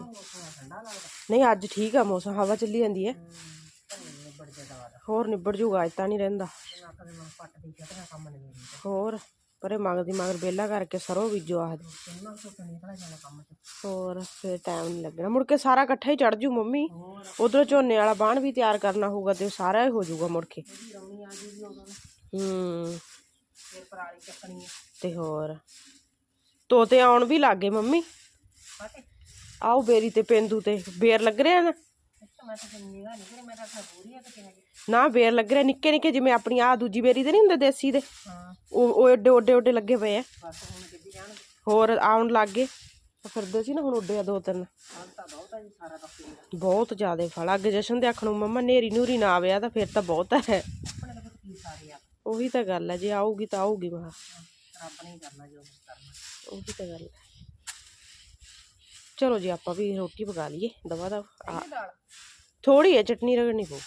ਨਹੀਂ ਅੱਜ ਠੀਕ ਆ ਮੌਸਮ ਹਵਾ ਚੱਲੀ ਜਾਂਦੀ ਹੈ ਹੋਰ ਨਿਬੜ ਜੂਗਾ ਅੱਜ ਤਾਂ ਨਹੀਂ ਰਹਿੰਦਾ। ਹੋਰ? ਪਰੇ ਮਗਦੀ, ਮਗਰ ਬੇਲਾ ਕਰਕੇ ਸਰੋਂ ਬੀਜੋ ਆਖਦੇ ਹੋਰ, ਫਿਰ ਟਾਈਮ ਨਹੀਂ ਲੱਗਣਾ। ਮੁੜ ਕੇ ਸਾਰਾ ਇਕੱਠਾ ਹੀ ਚੜ ਜੂ ਮੰਮੀ। ਉਧਰੋਂ ਝੋਨੇ ਵਾਲਾ ਬਾਣ ਵੀ ਤਿਆਰ ਕਰਨਾ ਹੋਊਗਾ ਤੇ ਸਾਰਾ ਹੀ ਹੋ ਜਾਊਗਾ ਮੁੜ ਕੇ। ਹੂੰ। ਤੇ ਹੋਰ, ਤੋਤੇ ਆਉਣ ਵੀ ਲੱਗੇ ਮੰਮੀ। ਆਓ ਬੇਰੀ ਤੇ ਪੇਂਦੂ ਤੇ। ਬੇਰ ਲੱਗ ਰਿਹਾ ਨਾ? ਮੈਂ ਤਾਂ ਫਿਰ ਨਿਗਾ ਨਹੀਂ ਕਰੇ ਮੈਂ ਤਾਂ ਆਪਣਾ ਬੂਰੀ ਆ ਤੇ ਕਿਵੇਂ ਨਾ ਬੇਰ ਲੱਗ ਰਿਹਾ ਨਿੱਕੇ ਨਿੱਕੇ ਜਿਵੇਂ ਆਪਣੀ ਆ ਦੂਜੀ ਬੇਰੀ ਤੇ ਨਹੀਂ ਹੁੰਦੇ ਦੇਸੀ ਦੇ? ਹਾਂ। ਉਹ ਉਹ ਏਡੇ ਓਡੇ ਓਡੇ ਲੱਗੇ ਪਏ ਆ। ਬਸ ਹੁਣ ਕਿੱਦੀ ਜਾਣਗੇ। ਹੋਰ ਆਉਣ ਲੱਗ ਗਏ। ਉਹ ਫਿਰਦੇ ਸੀ ਨਾ ਹੁਣ ਉੱਡੇ ਆ ਦੋ ਤਿੰਨ। ਹਾਲ ਤਾਂ ਬਹੁਤ ਆ ਜੀ ਸਾਰਾ ਤਾਂ ਫੇਰ। ਬਹੁਤ ਜ਼ਿਆਦੇ ਫਲ ਅੱਗੇ ਜਸ਼ਨ ਦੇ ਅੱਖ ਨੂੰ ਮੰਮਾ ਨੇਰੀ ਨੂਰੀ ਨਾ ਆਵਿਆ ਤਾਂ ਫਿਰ ਤਾਂ ਬਹੁਤ ਹੈ ਆਪਣੇ ਤਾਂ ਕੀ ਸਾਰੇ ਆ। ਉਹੀ ਤਾਂ ਗੱਲ ਹੈ ਜੇ ਆਊਗੀ ਤਾਂ ਆਊਗੀ ਮਹਾ ਰੱਬ ਨੇ ਹੀ ਕਰਨਾ ਜੋ ਕੁਛ ਕਰਨਾ। ਉਹੀ ਤਾਂ ਗੱਲ ਹੈ ਚਲੋ ਜੀ ਆਪਾਂ ਵੀ ਰੋਟੀ ਪਕਾ ਲਈਏ ਦਵਾ ਦਾ ਇਹ ਦਾਲ? ਥੋੜੀ ਹੈ ਚਟਨੀ ਰਗੜਨੀ ਪਊ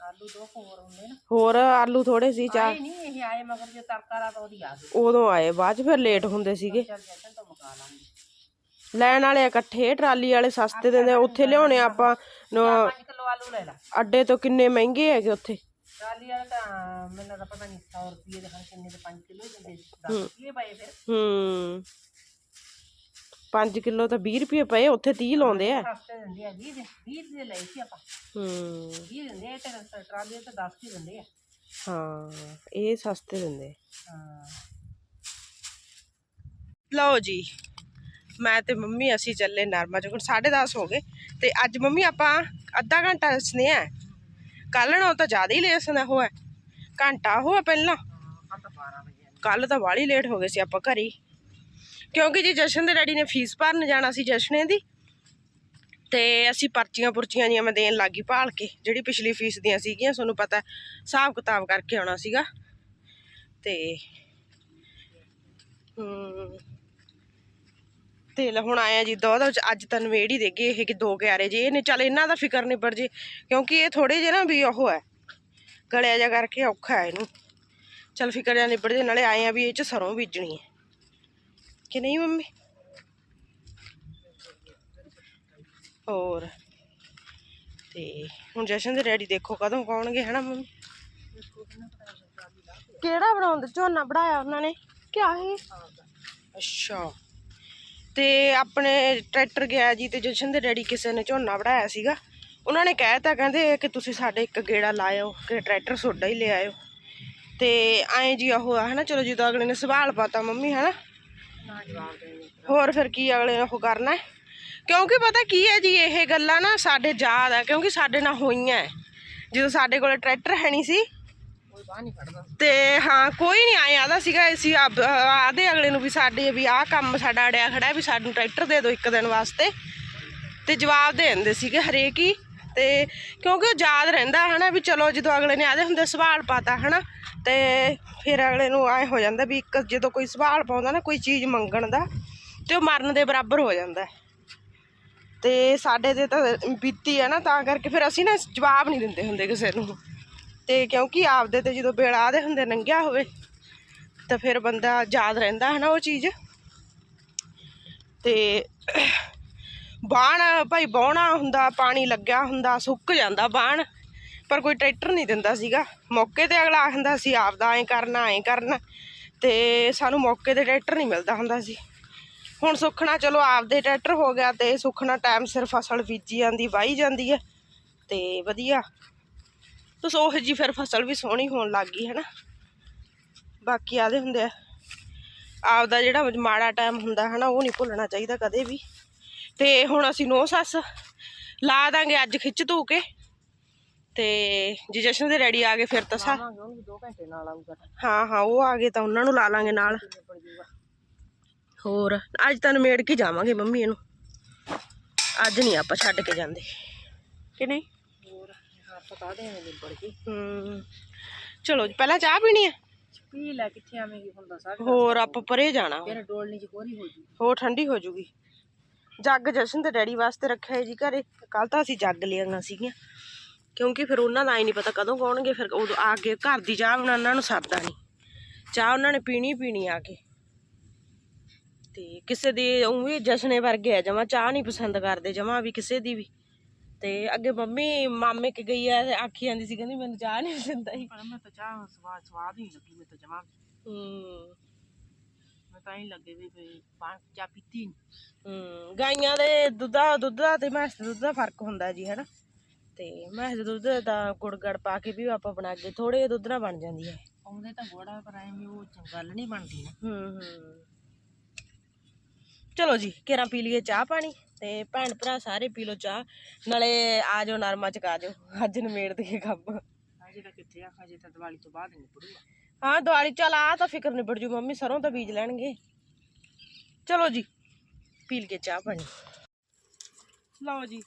ਆਲੂ ਦੋ ਕੁ ਹੋਰ ਹੁੰਦੇ ਨਾ ਹੋਰ ਆਲੂ ਥੋੜੇ ਸੀ ਚਾਹ ਆਏ ਨਹੀਂ ਇਹ ਆਏ ਮਗਰ ਜੇ ਤੜਕਾ ਲਾ ਤਾਂ ਉਹਦੀ ਆ ਗਈ ਉਦੋਂ ਆਏ ਬਾਅਦ ਚ ਫਿਰ ਲੇਟ ਹੁੰਦੇ ਸੀਗੇ ਚੱਲ ਜੱਟਨ ਤੋਂ ਮਕਾ ਲਾਂਗੇ ਲੈਣ ਵਾਲੇ ਇਕੱਠੇ ਟਰਾਲੀ ਵਾਲੇ ਸਸਤੇ ਦਿੰਦੇ ਆ, ਉੱਥੇ ਲਿਆਉਣੇ ਆਪਾਂ ਨ- 5 ਕਿਲੋ ਆਲੂ ਲੈ ਲਾ ਅੱਡੇ ਤੋਂ ਕਿੰਨੇ ਮਹਿੰਗੇ ਹੈਗੇ ਉੱਥੇ ਟਰਾਲੀ ਵਾਲਾ ਤਾਂ ਮੈਨੂੰ ਤਾਂ ਪਤਾ ਨਹੀਂ 100 ਰੁਪਏ ਦੇ ਹਨ ਕਿੰਨੇ ਦੇ 5 ਕਿਲੋ ਹੀ ਦਿੰਦੇ 10 ਰੁਪਏ ਪਏ ਫਿਰ ਹੂੰ 5 ਕਿਲੋ ਤਾਂ 20 ਰੁਪਏ ਪਏ ਉੱਥੇ 30 ਲਾਉਂਦੇ ਆ। ਸਸਤੇ ਦਿੰਦੇ ਆ 20 ਦੇ 20 ਦੇ ਲਏ ਸੀ ਆਪਾਂ। ਹੂੰ। 20 ਦਿੰਦੇ ਆ ਤੇ ਟਰਾਲੀ ਤੇ 10 ਹੀ ਦਿੰਦੇ ਆ। ਹਾਂ ਇਹ ਸਸਤੇ ਦਿੰਦੇ। ਹਾਂ। ਲਓ ਜੀ ਮੈਂ ਤੇ ਮੰਮੀ ਅਸੀਂ ਚੱਲੇ ਨਰਮਾ ਚੁਗਣ 10:30 ਹੋ ਗਏ। ਤੇ ਅੱਜ ਮੰਮੀ ਆਪਾਂ ਅੱਧਾ ਘੰਟਾ ਸਨੇਹਾ ਕੱਲ ਨਾਲੋਂ ਤਾਂ ਜ਼ਿਆਦਾ ਹੀ ਲੇਟ ਸਨਾ ਹੋਇਆ। ਘੰਟਾ ਹੋਇਆ ਪਹਿਲਾਂ। ਹਾਂ ਤਾਂ 12 ਵਜੇ। ਕੱਲ ਤਾਂ ਵਾਲੀ ਲੇਟ ਹੋ ਗਏ ਸੀ ਆਪਾਂ ਘਰੇ। ਕਿਉਂਕਿ ਜੀ ਜਸ਼ਨ ਦੇ ਡੈਡੀ ਨੇ ਫੀਸ ਭਰਨ ਜਾਣਾ ਸੀ ਜਸ਼ਨੇ ਦੀ ਤੇ ਅਸੀਂ ਪਰਚੀਆਂ ਪੁਰਚੀਆਂ ਜੀਆਂ ਮੈਂ ਦੇਣ ਲੱਗੀ ਭਾਲ ਕੇ, ਜਿਹੜੀ ਪਿਛਲੀ ਫੀਸ ਦੀਆਂ ਸੀਗੀਆਂ, ਤੁਹਾਨੂੰ ਪਤਾ ਹਿਸਾਬ ਕਿਤਾਬ ਕਰਕੇ ਆਉਣਾ ਸੀਗਾ। ਤੇ, ਹਮ, ਤੇ ਲੈ ਹੁਣ ਆਇਆ ਜੀ ਦੋ ਦੋ, ਅੱਜ ਤਾਂ ਨਵੇੜ ਹੀ ਦੇਗੇ ਇਹ ਕਿ ਦੋ ਗਿਆਰੇ ਜੇ ਇਹਨੇ ਚੱਲ ਇਹਨਾਂ ਦਾ ਫਿਕਰ ਨਹੀਂ ਪਰ ਜੇ, ਕਿਉਂਕਿ ਇਹ ਥੋੜੇ ਜਿਹੇ ਨਾ ਵੀ ਉਹ ਹੈ, ਗਲਿਆ ਜਾ ਕਰਕੇ ਔਖਾ ਹੈ ਇਹਨੂੰ। ਚੱਲ ਫਿਕਰ ਜਾਂ ਨਿਬੜ ਜੇ, ਨਾਲੇ ਆਏ ਆ ਵੀ ਇਹ ਚ ਸਰੋਂ ਬੀਜਣੀ ਹੈ। ਕਿ ਨਹੀਂ ਮੰਮੀ? ਹੋਰ? ਤੇ ਹੁਣ ਜਸ਼ਨ ਦੇ ਡੈਡੀ ਦੇਖੋ ਕਦੋਂ ਪਾਉਣਗੇ, ਹਨਾ ਮੰਮੀ? ਕਿਹੜਾ ਬਣਾਉਂਦੇ ਝੋਨਾ ਬਣਾਇਆ ਉਹਨਾਂ ਨੇ। ਕਿਆ ਹੈ ਅੱਛਾ। ਤੇ ਆਪਣੇ ਟਰੈਕਟਰ ਗਿਆ ਜੀ ਤੇ ਜਸ਼ਨ ਦੇ ਡੈਡੀ ਕਿਸੇ ਨੇ ਝੋਨਾ ਬਣਾਇਆ ਸੀਗਾ। ਉਹਨਾਂ ਨੇ ਕਹਿਤਾ ਕਹਿੰਦੇ ਕਿ ਤੁਸੀਂ ਸਾਡੇ ਇੱਕ ਗੇੜਾ ਲਾਇਓ, ਕਿ ਟਰੈਕਟਰ ਸੋਡਾ ਹੀ ਲੈ ਆਇਓ। ਤੇ ਐਂ ਜੀ ਉਹ ਹਨਾ, ਚਲੋ ਜਦੋਂ ਅਗਲੇ ਨੇ ਸਵਾਲ ਪਾਤਾ ਮੰਮੀ, ਹਨਾ? ਹੋਰ ਫਿਰ ਕੀ ਅਗਲੇ ਨੇ ਉਹ ਕਰਨਾ ਕਿਉਂਕਿ ਪਤਾ ਕੀ ਹੈ ਜੀ, ਇਹ ਗੱਲਾਂ ਨਾ ਸਾਡੇ ਯਾਦ ਆ, ਕਿਉਂਕਿ ਸਾਡੇ ਨਾਲ ਹੋਈਆਂ ਜਦੋਂ ਸਾਡੇ ਕੋਲ ਟਰੈਕਟਰ ਹੈ ਨਹੀਂ ਸੀ, ਤੇ ਹਾਂ, ਕੋਈ ਨਹੀਂ ਆਇਆ ਆਦਾ ਸੀਗਾ ਅਸੀਂ ਆਦੇ ਅਗਲੇ ਨੂੰ ਵੀ ਸਾਡੇ ਵੀ ਆਹ ਕੰਮ ਸਾਡਾ ਅੜਿਆ ਖੜਾ ਵੀ ਸਾਨੂੰ ਟਰੈਕਟਰ ਦੇ ਦਿਓ ਇੱਕ ਦਿਨ ਵਾਸਤੇ। ਤੇ ਜਵਾਬ ਦੇ ਦਿੰਦੇ ਸੀਗੇ ਹਰੇਕ ਹੀ ਤੇ ਕਿਉਂਕਿ ਉਹ ਯਾਦ ਰਹਿੰਦਾ ਹਨਾ ਵੀ ਚਲੋ ਜਦੋਂ ਅਗਲੇ ਨੇ ਆਦੇ ਹੁੰਦੇ ਸਵਾਲ ਪਾਤਾ ਹਨਾ, ਤੇ ਫਿਰ ਅਗਲੇ ਨੂੰ ਐ ਹੋ ਜਾਂਦਾ ਵੀ ਇੱਕ ਜਦੋਂ ਕੋਈ ਸਵਾਲ ਪਾਉਂਦਾ ਨਾ ਕੋਈ ਚੀਜ਼ ਮੰਗਣ ਦਾ, ਤੇ ਉਹ ਮਰਨ ਦੇ ਬਰਾਬਰ ਹੋ ਜਾਂਦਾ ਹੈ। ਤੇ ਸਾਡੇ ਤੇ ਤਾਂ ਬੀਤੀ ਹੈ ਨਾ ਤਾਂ ਕਰਕੇ ਫਿਰ ਅਸੀਂ ਨਾ ਜਵਾਬ ਨਹੀਂ ਦਿੰਦੇ ਹੁੰਦੇ ਕਿਸੇ ਨੂੰ ਤੇ ਕਿਉਂਕਿ ਆਪਦੇ ਤੇ ਜਦੋਂ ਵੇਲਾ ਦੇ ਹੁੰਦੇ ਨੰਗਿਆ ਹੋਵੇ, ਤਾਂ ਫਿਰ ਬੰਦਾ ਯਾਦ ਰਹਿੰਦਾ ਹੈ ਨਾ ਉਹ ਚੀਜ਼ ਤੇ ਬਾਣ ਭਾਈ ਬਾਉਣਾ ਹੁੰਦਾ, ਪਾਣੀ ਲੱਗਿਆ ਹੁੰਦਾ, ਸੁੱਕ ਜਾਂਦਾ ਬਾਣ, ਪਰ ਕੋਈ ਟਰੈਕਟਰ ਨਹੀਂ ਦਿੰਦਾ ਸੀਗਾ। ਮੌਕੇ ਤੇ ਅਗਲਾ ਆਖਦਾ ਸੀ, ਆਪਦਾ ਐਂ ਕਰਨਾ ਐਂ ਕਰਨਾ। ਤੇ ਸਾਨੂੰ ਮੌਕੇ ਤੇ ਟਰੈਕਟਰ ਨਹੀਂ ਮਿਲਦਾ ਹੁੰਦਾ ਸੀ। ਹੁਣ ਸੁੱਖਣਾ ਚਲੋ ਆਪਦੇ ਟਰੈਕਟਰ ਹੋ ਗਿਆ ਤੇ ਸੁੱਖਣਾ ਟਾਈਮ ਸਿਰ ਫਸਲ ਬੀਜੀ ਜਾਂਦੀ, ਵਾਹੀ ਜਾਂਦੀ ਹੈ। ਤੇ ਵਧੀਆ। ਤੋ ਉਹ ਜੀ ਫਿਰ ਫਸਲ ਵੀ ਸੋਹਣੀ ਹੋਣ ਲੱਗ ਗਈ ਹੈ ਨਾ ਬਾਕੀ ਆਦੇ ਹੁੰਦੇ ਆ। ਆਪਦਾ ਜਿਹੜਾ ਮਾੜਾ ਟਾਈਮ ਹੁੰਦਾ ਹੈ ਨਾ ਉਹ ਨਹੀਂ ਭੁੱਲਣਾ ਚਾਹੀਦਾ ਕਦੇ ਵੀ। ਤੇ ਹੁਣ ਅਸੀਂ ਨੋ ਸੱਸ ਲਾ ਦਾਂਗੇ ਅੱਜ ਖਿੱਚ ਧੂ ਕੇ। ਤੇ ਜੇ ਜਸ਼ਨ ਦੇ ਰੈਡੀ ਆ ਗਏ ਫਿਰ ਤਾਂ ਸਾ ਆਵਾਂਗੇ ਉਹਨੂੰ 2 ਘੰਟੇ ਨਾਲ ਆਊਗਾ। ਹਾਂ ਹਾਂ ਉਹ ਆ ਗਏ ਤਾਂ ਉਹਨਾਂ ਨੂੰ ਲਾ ਲਾਂਗੇ ਨਾਲ। ਹੋਰ ਅੱਜ ਤਾਂ ਨਿਮੇੜ ਕੇ ਜਾਵਾਂਗੇ ਮੰਮੀ ਇਹਨੂੰ। ਅੱਜ ਨਹੀਂ ਆਪਾਂ ਛੱਡ ਕੇ ਜਾਂਦੇ। ਕਿ ਨਹੀਂ? ਹੋਰ ਹਾਂ ਪਤਾ ਦੇ ਨਿਬੜ ਗਈ ਹੂੰ ਚਲੋ ਪਹਿਲਾਂ ਚਾਹ ਪੀਣੀ ਹੈ ਪੀ ਲੈ ਕਿੱਥੇ ਆਵੇਂਗੀ ਹੁੰਦਾ ਸਾਰੇ ਹੋਰ ਆਪਾਂ ਪਰੇ ਜਾਣਾ। ਫਿਰ ਡੋਲਣੀ ਚ ਕੋਰੀ ਹੋ ਜੂ। ਹੋਰ ਠੰਡੀ ਹੋ ਜੂਗੀ। ਜੱਗ ਜਸ਼ਨ ਤੇ ਡੈਡੀ ਵਾਸਤੇ ਰੱਖਿਆ ਹੈ ਜੀ ਘਰੇ। ਕੱਲ ਤਾਂ ਅਸੀਂ ਜੱਗ ਲਿਆਂਗਾ ਸੀਗੀਆਂ। ਕਿਉਂਕਿ ਫਿਰ ਉਹਨਾਂ ਦਾ ਹੀ ਨਹੀਂ ਪਤਾ ਕਦੋਂ ਕੌਣਗੇ ਫਿਰ ਉਦੋਂ ਆ ਕੇ ਘਰ ਦੀ ਚਾਹ ਬਣਾ ਉਹਨਾਂ ਨੂੰ ਸਰਦਾ ਨਹੀਂ ਚਾਹ ਉਹਨਾਂ ਨੇ ਪੀਣੀ ਪੀਣੀ ਆ ਕੇ। ਤੇ ਕਿਸੇ ਦੀ ਉਵੇਂ ਜਸ਼ਨੇ ਵਰਗੇ ਆ ਜਮਾ ਚਾਹ ਨਹੀਂ ਪਸੰਦ ਕਰਦੇ ਜਮਾ ਵੀ ਕਿਸੇ ਦੀ ਵੀ। ਤੇ ਅੱਗੇ ਮੰਮੀ ਮਾਮੇ ਕੇ ਗਈ ਆ ਤੇ ਆਖੀ ਜਾਂਦੀ ਸੀ ਕਹਿੰਦੀ ਮੈਨੂੰ ਚਾਹ ਨਹੀਂ ਪਸੰਦ ਆਈ ਪਰ ਮੈਂ ਤਾਂ ਚਾਹ ਸਵਾਦ ਸਵਾਦ ਹੀ ਲੱਗੀ ਮੈਂ ਤਾਂ ਜਮਾ ਹੂੰ। ਤਾਂ ਹੀ ਲੱਗੇ ਵੀ ਵੀ ਪਾਣ ਚਾਹ ਪੀਤੀ। ਹਮ ਗਾਈਆਂ ਦੇ ਦੁੱਧਾ ਦੁੱਧ ਤੇ ਮੈਸ ਦੇ ਦੁੱਧ ਦਾ ਫ਼ਰਕ ਹੁੰਦਾ ਜੀ ਹੈਨਾ? ਤੇ ਮੈਸ ਦੇ ਦੁੱਧ ਦਾ ਗੁੜ ਗੜ ਪਾ ਕੇ ਵੀ ਆਪਾਂ ਬਣਾ ਕੇ ਥੋੜੇ ਜਿਹੇ ਦੁੱਧ ਨਾਲ ਬਣ ਜਾਂਦੀ ਹੈ। ਆਉਂਦੇ ਤਾਂ ਗੋੜਾ ਪਰ ਐਵੇਂ ਉਹ ਚ- ਗੱਲ ਨਹੀਂ ਬਣਦੀ ਨਾ। ਹੂੰ ਹੂੰ। ਚਲੋ ਜੀ ਕੇਰਾਂ ਪੀ ਲਈਏ ਚਾਹ ਪਾਣੀ ਤੇ ਭੈਣ ਭਰਾ ਸਾਰੇ ਪੀ ਲਓ ਚਾਹ ਨਾਲੇ ਆ ਜਾਓ ਨਰਮਾ ਚਕਾ ਜਾਓ। ਅੱਜ ਨਮੇੜ ਦੇ ਕੰਮ। ਅਜੇ ਤਾਂ ਕਿੱਥੇ ਆ ਅਜੇ ਤਾਂ ਦੀਵਾਲੀ ਤੋਂ ਬਾਅਦ ਨਿਬੜੂਗਾ। ਹਾਂ ਦਿਵਾਲੀ ਚੱਲ ਆ ਤਾਂ ਫਿਕਰ ਨਿਬੜ ਜੂ ਮੰਮੀ ਸਰੋਂ ਤਾਂ ਬੀਜ ਲੈਣਗੇ ਚਲੋ ਜੀ ਪੀ ਲਈਏ ਚਾਹ ਪਾਣੀ ਲਓ ਜੀ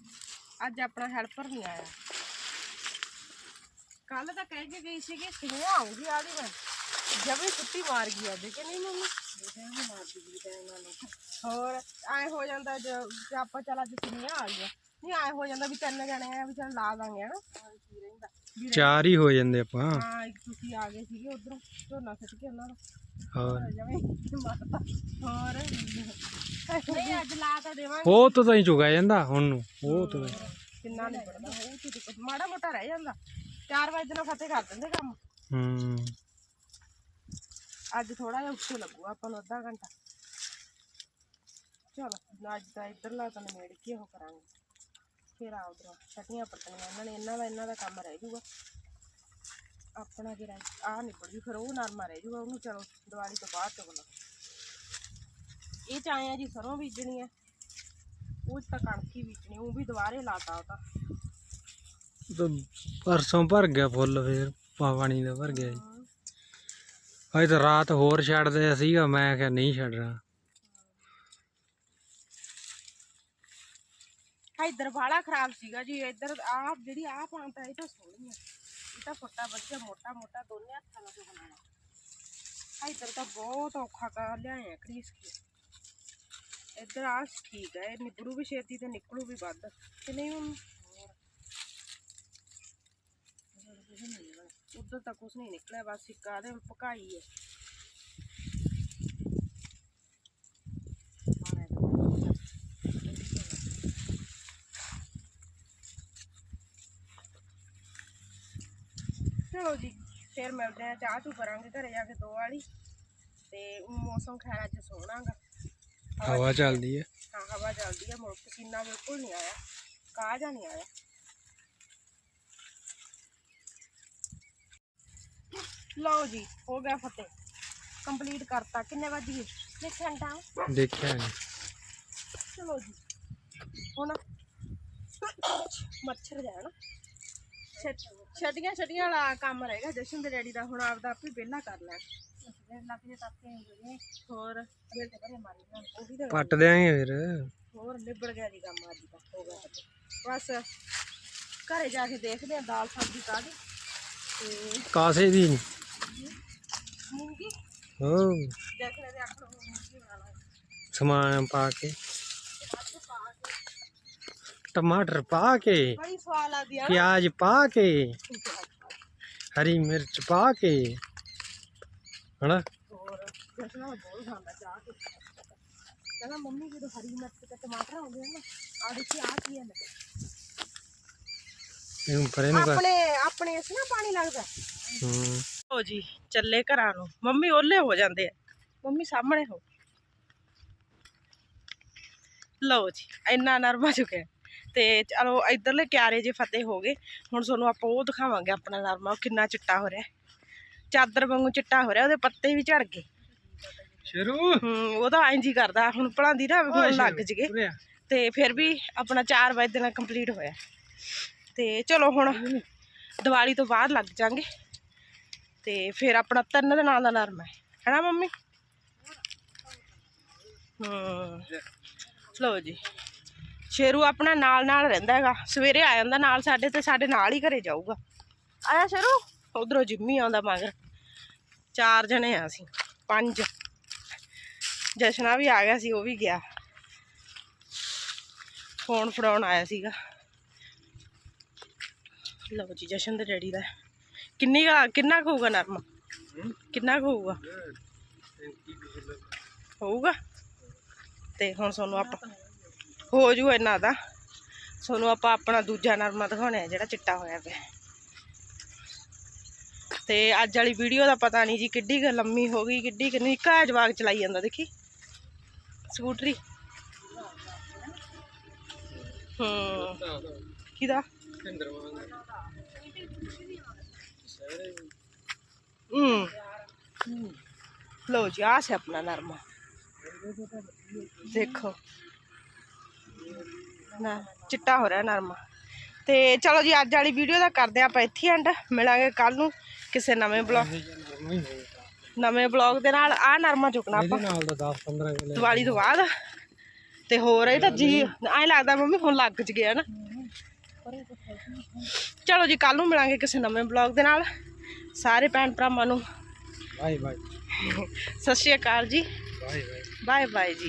ਅੱਜ ਆਪਣਾ ਹੈਲਪਰ ਨਹੀਂ ਆਇਆ ਕੱਲ ਤਾਂ ਕਹਿ ਕੇ ਗਈ ਸੀ ਕਿ ਸੁਨੇਹਾ ਆਉਂਗੀ ਆਲੀ ਮੈਂ ਜਬੇ ਛੁੱਟੀ ਮਾਰ ਗਈ ਅੱਜ ਕਿ ਨਹੀਂ ਮੰਮੀ ਹੋਰ ਐ ਹੋ ਜਾਂਦਾ ਜੇ ਜੇ ਆਪਾਂ ਚੱਲ ਅੱਜ ਸੁਨੇਹਾ ਆ ਗਿਆ ਨਹੀਂ ਐ ਹੋ ਜਾਂਦਾ ਵੀ ਤਿੰਨ ਜਣੇ ਆ ਵੀ ਚੱਲ ਲਾ ਦਾਂਗੇ ਹਨਾ? ਕੀ ਰਹਿੰਦਾ ਵੀ ਚਾਰ ਹੀ ਹੋ ਜਾਂਦੇ ਆਪਾਂ। ਹਾਂ ਇੱਕ ਤੁਸੀਂ ਆ ਗਏ ਸੀਗੇ ਉਧਰੋਂ ਝੋਨਾ ਸਿੱਟ ਕੇ ਉਹਨਾਂ ਦਾ ਹੋਰ? ਜਵੇਂ ਮਾਰਤਾ। ਹੋਰ? ਨਹੀਂ ਅੱਜ ਲਾ ਤਾਂ ਦੇਵਾਂਗੇ। ਉਹ ਤੋਂ ਤਾਂ ਹੀ ਚੁਗਾ ਜਾਂਦਾ ਹੁਣ ਨੂੰ ਉਹ ਤੋਂ। ਕਿੰਨਾ ਨਹੀਂ ਪੜਦਾ। ਉਹ ਕੁਛ ਮਾੜਾ ਮੋਟਾ ਰਹਿ ਜਾਂਦਾ। 4 ਵਜੇ ਨਾਲ ਫਤਿਹ ਕਰ ਦਿੰਦੇ ਕੰਮ। ਹੂੰ। ਅੱਜ ਥੋੜਾ ਜਿਹਾ ਉੱਚੇ ਲੱਗੂਗਾ ਆਪਾਂ ਨੂੰ ਅੱਧਾ ਘੰਟਾ। ਚਲੋ ਅੱਜ ਤਾਂ ਇੱਧਰਲਾ ਤਾਂ ਨਿਮੇੜ ਕੇ ਉਹ ਕਰਾਂਗੇ। ਫਿਰ ਆ ਉਧਰੋਂ। ਛਟੀਆਂ ਪੱਟਣੀਆਂ। ਇਹਨਾਂ ਨੇ ਇਹਨਾਂ ਦਾ ਇਹਨਾਂ ਦਾ ਕੰਮ ਰਹਿ ਜਾਊਗਾ। ਆਪਣਾ ਜਿਹੜਾ ਆ ਨਿਬੜ ਜੂ। ਫਿਰ ਉਹ ਨਰਮਾ ਰਹਿ ਜਾਊਗਾ ਉਹਨੂੰ। ਚਲੋ ਦੀਵਾਲੀ ਤੋਂ ਬਾਅਦ ਚੁਗਣਾ ਇਹ ਚ ਆਏ ਆ ਜੀ ਸਰੋਂ ਬੀਜਣੀ ਆ ਉਹ ਤਾਂ ਕਣਕ ਹੀ ਬੀਜਣੀ। ਉਹ ਵੀ ਦੁਬਾਰੇ ਲਾਤਾ ਉਹ ਤਾਂ। ਪਰਸੋਂ ਭਰ ਗਿਆ ਫੁੱਲ ਫੇਰ ਪਾਣੀ ਦਾ ਭਰ ਗਿਆ ਜੀ। ਅੱਜ ਤਾਂ ਰਾਤ ਹੋਰ ਛੱਡਦੇ ਸੀਗਾ। ਮੈਂ ਕਿਹਾ ਨਹੀਂ ਛੱਡਣਾ। ਇੱਧਰ ਵਾਲਾ ਖਰਾਬ ਸੀਗਾ ਜੀ ਇੱਧਰ ਆਹ ਜਿਹੜੀ ਆਹ ਪਾਂਤਾ ਇਹ ਤਾਂ ਸੋਹਣੀ ਆ ਇਹ ਤਾਂ ਫੁੱਟਾ ਵਧੀਆ ਮੋਟਾ ਮੋਟਾ ਦੋਨੇ ਹੱਥਾਂ ਨਾਲ ਬਣਾਉਣਾ ਇੱਧਰ ਤਾਂ ਬਹੁਤ ਔਖਾ ਕਰ ਲਿਆਏ ਆ ਕਰੀਸ ਕੇ ਇੱਧਰ ਆਹ ਠੀਕ ਹੈ ਇਹ ਨਿਕਲੂ ਵੀ ਛੇਤੀ ਤੇ ਨਿਕਲੂ ਵੀ ਵੱਧ ਕਿ ਨਹੀਂ ਹੁਣ ਉਧਰ ਤਾਂ ਕੁਝ ਨਹੀਂ ਨਿਕਲਿਆ ਬਸ ਸਿੱਕਾ ਦੇ ਪਕਾਈ ਹੈ ਚਲੋ ਜੀ ਫੇਰ ਮਿਲਦੇ ਆ ਚਾਹ ਚੂ ਕਰਾਂਗੇ ਘਰੇ ਜਾ ਕੇ ਦੋ ਵਾਲੀ। ਤੇ ਮੌਸਮ ਖੈਰ ਅੱਜ ਸੋਹਣਾ ਗਾ। ਹਵਾ ਚੱਲਦੀ ਹੈ। ਹਾਂ ਹਵਾ ਚੱਲਦੀ ਆ ਮੁੜ ਪਸੀਨਾ ਬਿਲਕੁਲ ਨਹੀਂ ਆਇਆ। ਕਾਹ ਜਾਂ ਨਹੀਂ ਆਇਆ। ਲਓ ਜੀ ਹੋ ਗਿਆ ਫਤਿਹ। ਕੰਪਲੀਟ ਕਰਤਾ। ਕਿੰਨੇ ਵਜ ਦੇਖਣ ਟਾਈਮ ਦੇਖਿਆ ਨਹੀਂ ਚਲੋ ਜੀ। ਹੁਣ ਮੱਛਰ ਜਾਣਾ। ਛੱਡੀਆਂ ਛੱਡੀਆਂ ਵਾਲਾ ਕੰਮ ਰਹੇਗਾ ਜਸ਼ਨ ਦੇ ਡੈਡੀ ਦਾ ਹੁਣ ਆਪਦਾ ਆਪੇ ਵਿਹਲਾ ਕਰ ਹੋਏ ਹੋਰ ਪੱਟ ਦਿਆਂਗੇ ਫਿਰ। ਹੋਰ ਨਿਬੜ ਗਿਆ ਜੀ ਕੰਮ ਅੱਜ ਦਾ ਹੋ ਗਿਆ ਫਤਿਹ। ਬਸ ਘਰੇ ਜਾ ਕੇ ਦੇਖਦੇ ਆ ਦਾਲ ਸਬਜ਼ੀ ਕਾਹਦੀ ਤੇ ਕਾਸੇ ਦੀ ਨਹੀਂ ਮੂੰਗੀ। ਹੋ। ਦੇਖਦੇ ਦੇ ਆਖਰ ਮੂੰਗੀ ਸਮਾਨ ਪਾ ਕੇ ਟਮਾਟਰ ਪਾ ਕੇ ਬੜੀ ਸਵਾਦ ਲੱਗਦੀ ਆ ਨਾ ਪਿਆਜ਼ ਪਾ ਕੇ ਹਰੀ ਮਿਰਚ ਪਾ ਕੇ ਹਨਾ ਹੋਰ ਜਸ਼ਨ ਨਾਲ ਬਹੁਤ ਖਾਂਦਾ ਚਾਹ ਕੇ ਕਹਿੰਦਾ ਮੰਮੀ ਜਦੋਂ ਹਰੀ ਮਿਰਚ ਤੇ ਟਮਾਟਰ ਆਉਂਦੇ ਆ ਨਾ ਆ ਦੇਖੀ ਆ ਕੀ ਹੈ ਨਾ ਇਹਨੂੰ ਪਰੇ ਨੂੰ ਕਰ ਆਪਣੇ ਆਪਣੇ ਇਸ ਨਾ ਪਾਣੀ ਲੱਗਦਾ ਹੂੰ ਹੋ ਜੀ ਚੱਲੇ ਘਰਾਂ ਨੂੰ ਮੰਮੀ ਓਲੇ ਹੋ ਜਾਂਦੇ ਆ ਮੰਮੀ ਸਾਹਮਣੇ ਹੋ ਲਓ ਜੀ ਇੰਨਾ ਨਰਮਾ ਚੁੱਕਿਆ ਤੇ ਚਲੋ ਇਧਰਲੇ ਕਿਆਰੇ ਜੇ ਫਤਿਹ ਹੋ ਗਏ ਹੁਣ ਤੁਹਾਨੂੰ ਆਪਾਂ ਉਹ ਦਿਖਾਵਾਂਗੇ ਆਪਣਾ ਨਰਮਾ ਉਹ ਕਿੰਨਾ ਚਿੱਟਾ ਹੋ ਰਿਹਾ। ਚਾਦਰ ਵਾਂਗੂ ਚਿੱਟਾ ਹੋ ਰਿਹਾ ਉਹਦੇ ਪੱਤੇ ਵੀ ਝੜ ਗਏ। ਸ਼ੁਰੂ! ਹੂੰ ਉਹ ਤਾਂ ਇੰਜ ਹੀ ਕਰਦਾ ਹੁਣ ਭਲਾਂਦੀ ਨਾ ਹੁਣ ਲੱਗ ਜਗੇ। ਤੇ ਫਿਰ ਵੀ ਆਪਣਾ 4 ਵਜੇ ਦੇ ਨਾਲ ਕੰਪਲੀਟ ਹੋਇਆ। ਤੇ ਚਲੋ ਹੁਣ ਦੀਵਾਲੀ ਤੋਂ ਬਾਅਦ ਲੱਗ ਜਾਾਂਗੇ। ਤੇ ਫਿਰ ਆਪਣਾ ਤਿੰਨ ਦਿਨਾਂ ਦਾ ਨਰਮਾ ਹੈ। ਹੈਨਾ ਮੰਮੀ? ਹੂੰ। ਲਓ ਜੀ। ਸ਼ੇਰੂ ਆਪਣਾ ਨਾਲ ਨਾਲ ਰਹਿੰਦਾ ਹੈਗਾ। ਸਵੇਰੇ ਆ ਜਾਂਦਾ ਨਾਲ ਸਾਡੇ ਤੇ ਸਾਡੇ ਨਾਲ ਹੀ ਘਰੇ ਜਾਊਗਾ। ਆਇਆ ਸ਼ੇਰੂ? ਉਧਰੋਂ ਜਿੰਮੀ ਆਉਂਦਾ ਮਗਰ। ਚਾਰ ਜਣੇ ਆ ਅਸੀਂ ਪੰਜ। ਜਸ਼ਨਾ ਵੀ ਆ ਗਿਆ ਸੀ ਉਹ ਵੀ ਗਿਆ। ਫੋਨ ਫੜਾਉਣ ਆਇਆ ਸੀਗਾ। ਲਓ ਜੀ ਜਸ਼ਨ ਦੇ ਡੈਡੀ ਦਾ। ਕਿੰਨੀ ਕੁ- ਕਿੰਨਾ ਕੁ ਹੋਊਗਾ ਨਰਮਾ? ਕਿੰਨਾ ਕੁ ਹੋਊਗਾ? ਹੋਊਗਾ? ਤੇ ਹੁਣ ਤੁਹਾਨੂੰ ਆਪਾਂ ਹੋ ਜੂ ਇਹਨਾਂ ਦਾ ਤੁਹਾਨੂੰ ਆਪਾਂ ਆਪਣਾ ਦੂਜਾ ਨਰਮਾ ਦਿਖਾਉਣਾ ਹੈ ਜਿਹੜਾ ਚਿੱਟਾ ਹੋਇਆ ਪਿਆ ਤੇ ਅੱਜ ਵਾਲੀ ਵੀਡੀਓ ਦਾ ਪਤਾ ਨਹੀਂ ਜੀ ਕਿੱਡੀ ਕੁ ਲੰਮੀ ਹੋ ਗਈ ਕਿੱਡੀ ਕਿ ਨਿੱਕਾ ਜਵਾਗ ਚਲਾਈ ਜਾਂਦਾ ਦੇਖੀ ਸਕੂਟਰੀ ਹੂੰ ਕਿਹਦਾ ਹੂੰ ਲਓ ਜੀ ਆਹ ਸੇ ਆਪਣਾ ਨਰਮਾ ਦੇਖੋ ਨਾ ਚਿੱਟਾ ਹੋ ਰਿਹਾ ਨਰਮਾ। ਤੇ ਚਲੋ ਜੀ ਅੱਜ ਵਾਲੀ ਵੀਡੀਓ ਦਾ ਕਰਦੇ ਆਪਾਂ ਇੱਥੇ ਐਂਡ ਮਿਲਾਂਗੇ ਕੱਲ ਨੂੰ ਕਿਸੇ ਨਵੇਂ ਬਲੌਗ ਨਵੇਂ ਬਲੌਗ ਦੇ ਨਾਲ। ਆ ਨਰਮਾ ਚੁੱਕਣਾ ਆਪਾਂ। ਨਾਲ ਦਾ 10 15 ਕਿਲੇ। ਦੀਵਾਲੀ ਤੋਂ ਬਾਅਦ। ਤੇ ਹੋਰ ਇਹ ਤਾਂ ਜੀ ਐਂ ਲੱਗਦਾ ਮੰਮੀ ਹੁਣ ਲੱਗ ਚ ਗਿਆ ਨਾ। ਚਲੋ ਜੀ ਕੱਲ ਨੂੰ ਮਿਲਾਂਗੇ ਕਿਸੇ ਨਵੇਂ ਬਲੌਗ ਦੇ ਨਾਲ। ਸਾਰੇ ਭੈਣ ਭਰਾਵਾਂ ਨੂੰ। ਬਾਏ ਬਾਏ ਸਤਿ ਸ਼੍ਰੀ ਅਕਾਲ ਜੀ। ਬਾਏ ਬਾਏ ਬਾਏ ਬਾਏ ਜੀ।